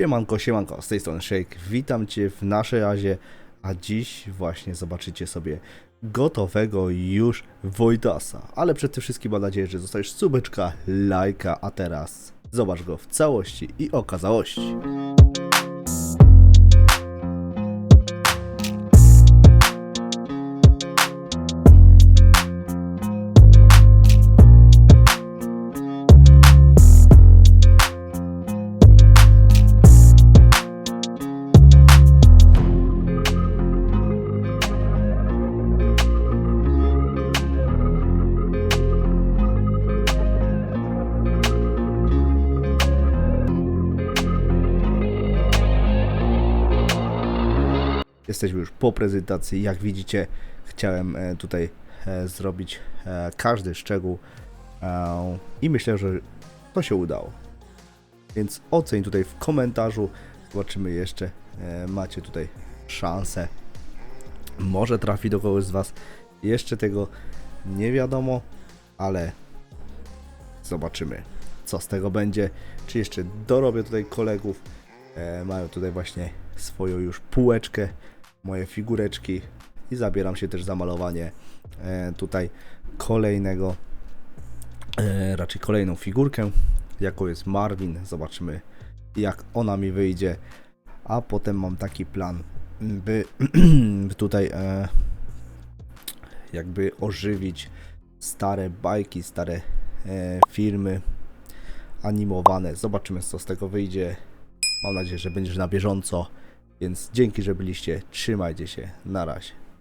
Siemanko, siemanko, z tej strony Shake, witam Cię w naszej razie, a dziś właśnie zobaczycie sobie gotowego już Voidasa, ale przed tym wszystkim mam nadzieję, że zostawisz subeczka, lajka, a teraz zobacz go w całości i okazałości. Jesteśmy już po prezentacji. Jak widzicie, chciałem e, tutaj e, zrobić e, każdy szczegół i myślę, że to się udało. Więc oceń tutaj w komentarzu. Zobaczymy jeszcze. Macie tutaj szansę. Może trafi do kogoś z Was. Jeszcze tego nie wiadomo, ale zobaczymy, co z tego będzie. Czy jeszcze dorobię tutaj kolegów. E, mają tutaj właśnie swoją już półeczkę, moje figureczki i zabieram się też za malowanie e, tutaj kolejnego, e, raczej kolejną figurkę, jaką jest Marvin. Zobaczymy jak ona mi wyjdzie, a potem mam taki plan, by tutaj e, jakby ożywić stare bajki, stare filmy animowane. Zobaczymy co z tego wyjdzie. Mam nadzieję, że będziesz na bieżąco. Więc dzięki, że byliście. Trzymajcie się. Na razie.